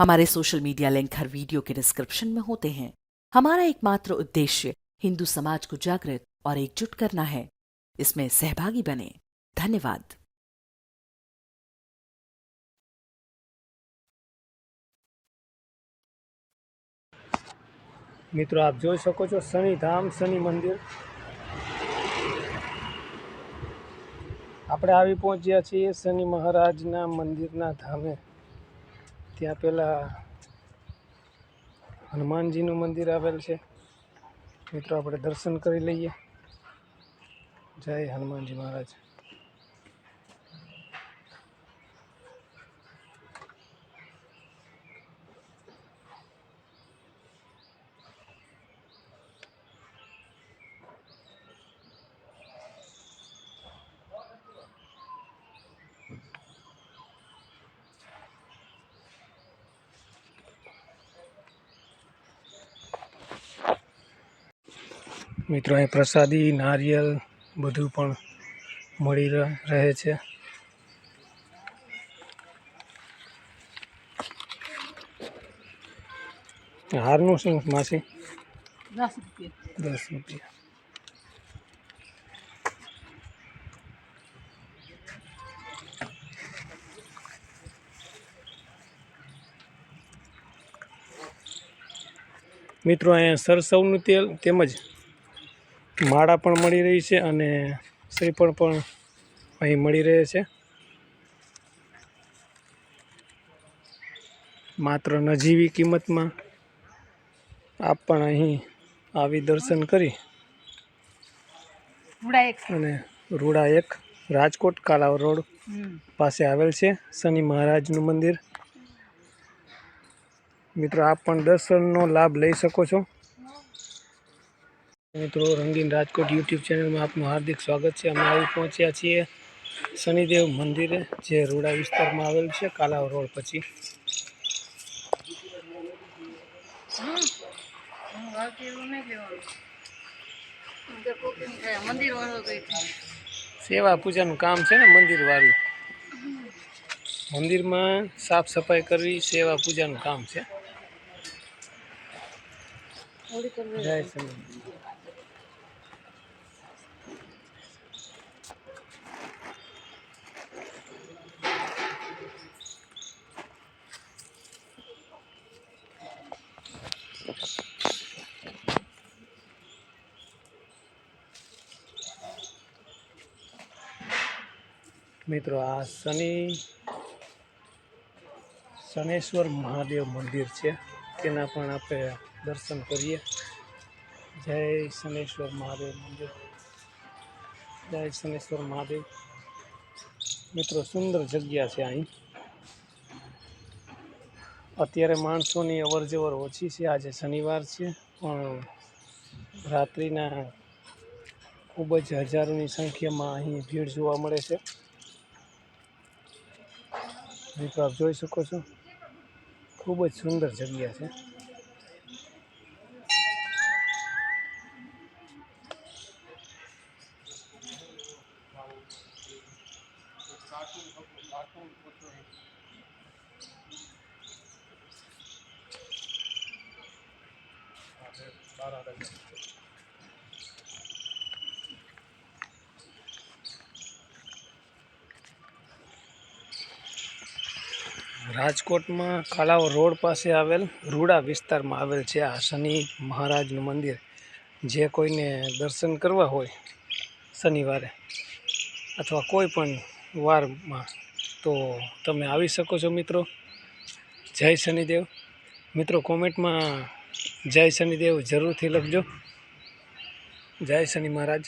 हमारे social media link हर video के डिस्क्रिप्शन में होते हैं हमारा एकमात्र उद्देश्य हिंदू समाज को जागृत और एकजुट करना है इसमें सहभागी बने धन्यवाद મિત્રો આપ જોઈ શકો છો શનિધામ શનિ મંદિર આપણે આવી પહોંચ્યા છીએ શનિ મહારાજના મંદિરના ધામે ત્યાં પહેલાં હનુમાનજીનું મંદિર આવેલ છે. મિત્રો આપણે દર્શન કરી લઈએ. જય હનુમાનજી મહારાજ. મિત્રો અહીં પ્રસાદી નારિયેલ બધું પણ મળી રહે છે. હારનું શું માસી? દસ રૂપિયા. દસ રૂપિયા. મિત્રો અહીંયા સરસવનું તેલ તેમજ માળા પણ મળી રહી છે અને શ્રીફળ પણ અહીં મળી રહે છે. માત્ર નજીવી કિંમતમાં આપ પણ અહીં આવી દર્શન કરી. અને રૂડા એક રાજકોટ કાલાવ રોડ પાસે આવેલ છે શનિ મહારાજનું મંદિર. મિત્રો આપ પણ દર્શનનો લાભ લઈ શકો છો. મિત્રો, રંગીન રાજકોટ યુટ્યુબ ચેનલમાં આપનું હાર્દિક સ્વાગત છે. અમે આવી પહોંચ્યા છીએ શનિદેવ મંદિરે, જે રૂડા વિસ્તારમાં આવેલ છે, કાલાવ રોડ પછી. સેવા પૂજાનું કામ છે ને, મંદિર વાળું. મંદિરમાં સાફ સફાઈ કરવી, સેવા પૂજાનું કામ છે. જય શનિ મિત્રો આ શનિ શનેશ્વર મહાદેવ મંદિર છે તેના પણ આપણે દર્શન કરીએ જય શનેશ્વર મહાદેવ મંદિર જય શનેશ્વર મહાદેવ મિત્રો સુંદર જગ્યા છે અહીં અત્યારે માણસોની અવર જવર ઓછી છે. આજે શનિવાર છે, પણ રાત્રિના ખૂબ જ હજારોની સંખ્યામાં અહીં ભીડ જોવા મળે છે. મિત્રો, આપ જોઈ શકો છો, ખૂબ જ સુંદર જગ્યા છે. રાજકોટમાં કાલાવ રોડ પાસે આવેલ રૂડા વિસ્તારમાં આવેલ છે આ શનિ મહારાજનું મંદિર. જે કોઈને દર્શન કરવા હોય શનિવારે અથવા કોઈ પણ વારમાં તો તમે આવી શકો છો મિત્રો. જય શનિદેવ. મિત્રો કોમેન્ટમાં જય શનિદેવ જરૂરથી લખજો. જય શનિ મહારાજ.